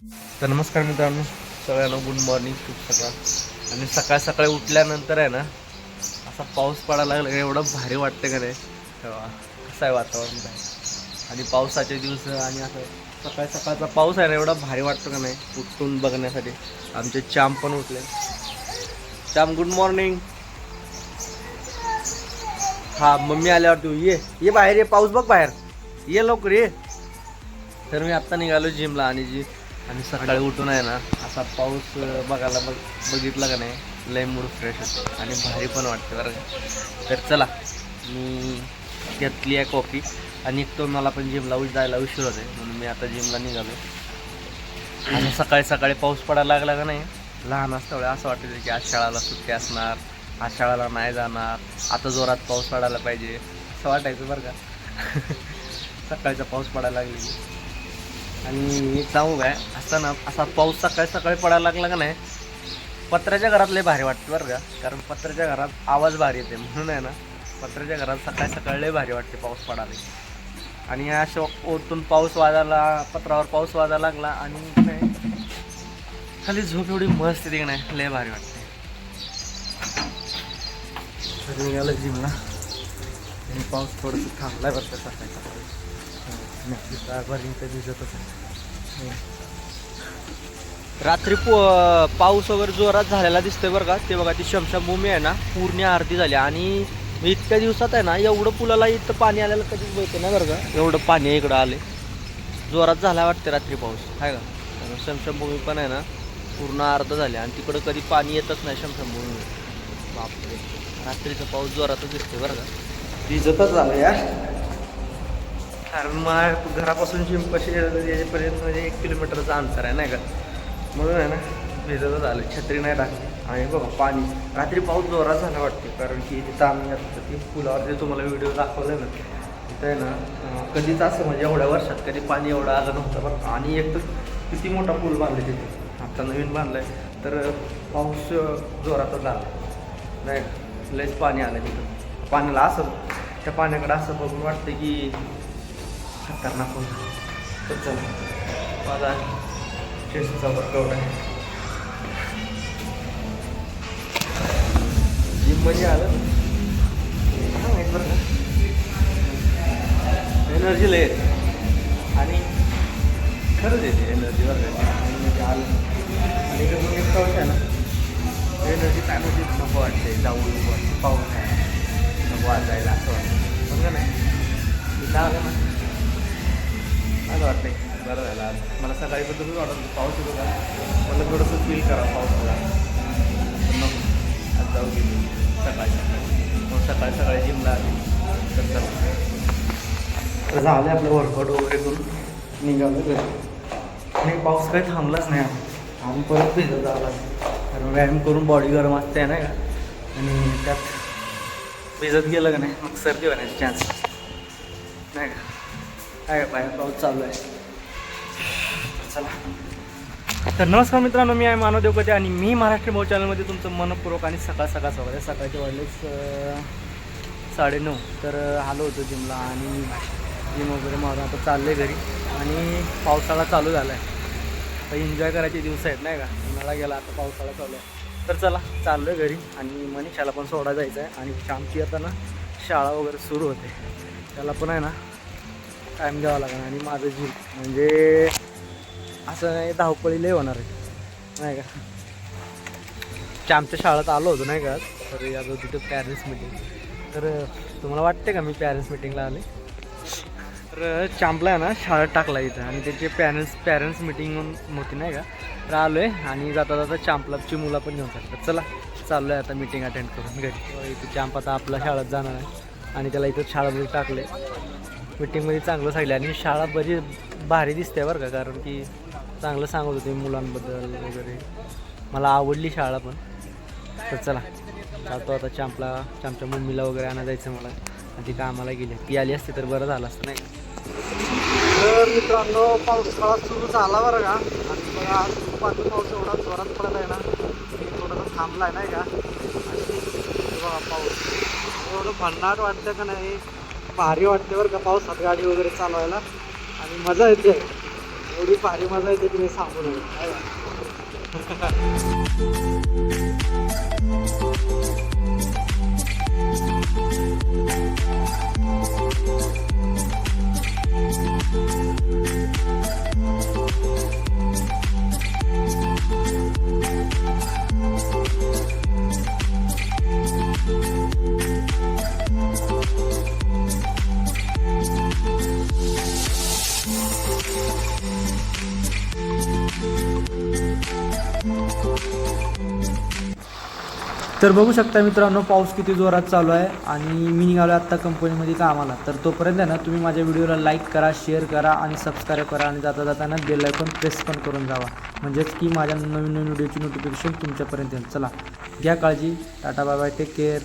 तर नमस्कार मित्रांनो सगळ्यांना गुड मॉर्निंग खूप सकाळ. आणि सकाळ सकाळी उठल्यानंतर आहे ना असा पाऊस पडायला लागला एवढं भारी वाटतं का नाही? तेव्हा कसं आहे वातावरण काय आणि पावसाचे दिवस आणि असं सकाळ सकाळचा पाऊस आहे ना एवढा भारी वाटतो का नाही? उठून बघण्यासाठी. आमचे चाम पण उठले. चाम गुड मॉर्निंग हा मम्मी आल्यावर तू ये. ये बाहेर ये पाऊस बघ बाहेर. ये लवकर ये. तर मी आत्ता निघालो जिमला आणि जी आणि सकाळी उठून आहे ना असा पाऊस बघायला बघ बघितला का नाही लय मूड फ्रेश होतो. आणि भारी पण वाटते बरं का. तर चला मी घेतली आहे कॉफी आणि एक तो मला पण जिमला उश जायला उशीर होते म्हणून मी आता जिमला निघालो आणि सकाळी सकाळी पाऊस पडायला लागला का नाही लहान असतं असं वाटतं की आज शाळाला सुट्टी असणार आज शाळाला नाही जाणार आता जोरात पाऊस पडायला पाहिजे असं वाटायचं बरं का. सकाळचा पाऊस पडायला लागली आणि जाऊ सांगू काय असताना असा पाऊस सकाळी सकाळी पडायला लागला का नाही पत्र्याच्या घरात लय भारी वाटते बरं का. कारण पत्र्याच्या घरात आवाज भारी येते म्हणून आहे ना पत्र्याच्या घरात सकाळी सकाळी लय भारी वाटते पाऊस पडायला. आणि या अशा ओतून पाऊस वाजायला पत्रावर पाऊस वाजायला लागला आणि खाली झोप एवढी मस्त येते की नाही लय भारी वाटते. तर निघालं जिमला. आणि पाऊस थोडंसं थांबलाय बरं सकाळी सकाळी. रात्री पो पाऊस वगैरे जोरात झालेला दिसतोय बरं का. ते बघा ती शमशाभूमी आहे ना पूर्ण आरती झाली. आणि मी इतक्या दिवसात आहे ना एवढं पुलाला इथं पाणी आलेलं कधीच बघते ना बरं का. एवढं पाणी इकडं आले जोरात झाला वाटते रात्री पाऊस. आहे का? कारण शमशाभूमी पण आहे ना पूर्ण अर्ध झाले. आणि तिकडं कधी पाणी येतच नाही शमशाभूमी बापरे. रात्रीचा पाऊस जोरातच दिसतोय बरं का. भिजतच झालं यार कारण मग घरापासून जिम कशी याच्यापर्यंत म्हणजे एक किलोमीटरचं अंतर आहे नाही का? म्हणून आहे ना भिजतच आलं छत्री नाही टाकली. आणि बघा पाणी. रात्री पाऊस जोरात झाला वाटते कारण की तिथं आम्ही आता ती पुलावर जे तुम्हाला व्हिडिओ दाखवले ना तिथं आहे ना कधीच असं म्हणजे एवढ्या वर्षात कधी पाणी एवढं आलं नव्हतं बघ. आणि एक तर किती मोठा पूल बांधला तिथे. आता नवीन बांधलाय. तर पाऊस जोरातच आला. नाही लयच पाणी आलं तिथं. पाण्याला असं त्या पाण्याकडे असं बघून वाटतं की खतरनाक होता तर चला. माझा चेस्टचा वर्कआउट आहे. जिममध्ये आलं माहीत बरं का? एनर्जी लय येते आणि खरंच येते एनर्जी बरं का? आलं. आणि मग एक पाऊस आहे ना? एनर्जी काय म्हणजे नको वाटते जाऊ नको वाटते पाऊस आहे. नको वाजायला असं वाटतं मग नाही इथं आलं ना? बरं झालं आज मला सकाळी पण वाटत पाऊस येतो का मला थोडंसं फील करा पाऊस होता मग आज जाऊ गेली. सकाळी सकाळी. मग सकाळी सकाळी जिमला आली. तर तर झालं आपलं वर्कआउट वगैरे करून. निघालं घरी. आणि पाऊस काही थांबलाच नाही आम्ही परत भिजत आला कारण व्यायाम करून बॉडी गरम असते नाही का? आणि त्यात भिजत गेलं का नाही? मग सर्दी होण्याचे चान्स नाही का? काय पाऊस चालू आहे. चला. तर नमस्कार मित्रांनो मी आहे मानव देवकते आणि मी महाराष्ट्र भाऊ चॅनलमध्ये तुमचं मनपूर्वक आणि सकाळ सकाळ स्वागत आहे. सकाळचे वाढलेच साडेनऊ. तर आलो होतो जिमला आणि जिम वगैरे मारून आता चाललं घरी. आणि पावसाळा चालू झाला आहे तर एन्जॉय करायचे दिवस आहेत नाही का? मला गेला आता पावसाळा चालू आहे. तर चला चाललो आहे घरी आणि मनीषाला पण सोडा जायचं आहे आणि शामची आता ना शाळा वगैरे सुरू होते. त्याला पण आहे ना टाईम द्यावा लागणार. आणि माझं जिम म्हणजे असं नाही धावपळी लय होणार आहे. नाही का? की आमच्या शाळेत आलो होतो नाही का? तर यात तिथे पॅरेंट्स मिटिंग तर तुम्हाला वाटते का मी पॅरेंट्स मिटिंगला आले तर चांपला आहे ना शाळेत टाकला इथं. आणि त्याचे पॅरेंट्स पॅरेंट्स मिटिंग होती नाही का? तर आलो आहे आणि जाता जाता चांपलाची मुलं पण घेऊन चालतात चला चाललो आहे आता मिटिंग अटेंड करून घरी. तर इथे चांप आता आपल्या शाळेत जाणार आहे. आणि त्याला इथं शाळेमध्ये टाकले मिटिंगमध्ये चांगलं सांगितलं आणि शाळा बरी भारी दिसते बरं का? कारण की चांगलं सांगत होते मुलांबद्दल वगैरे. मला आवडली शाळा पण. तर चला जातो आता चांपला चांपच्या मम्मीला वगैरे आणा जायचं मला. आणि ती कामाला गेली. ती आली असते तर बरं झालं असतं नाही तर मित्रांनो पावसाळा सुरू झाला बरं का? आणि बघा आज दुपारचा पाऊस एवढा जोरात पडत आहे ना मी थोडासा थांबला आहे नाही का? बघा पाऊस. एवढं भन्नाट वाटतं का नाही? भारी वाटते बरं का पावसात गाडी वगैरे चालवायला. आणि मजा येते. एवढी भारी मजा येते तुम्ही मी सांगू नये. तर बघू शकता मित्रांनो पाऊस किती जोरात चालू आहे आणि मी निघालो आत्ता कंपनीमध्ये कामाला. तर तोपर्यंत आहे ना तुम्ही माझ्या व्हिडिओला लाईक करा शेअर करा आणि सबस्क्राईब करा आणि जाता जाताना बेल आयकॉन प्रेस पण करून जावा. म्हणजेच की माझ्या नवीन नवीन व्हिडिओची नोटिफिकेशन तुमच्यापर्यंत येईल. चला घ्या काळजी. Tata bye bye take care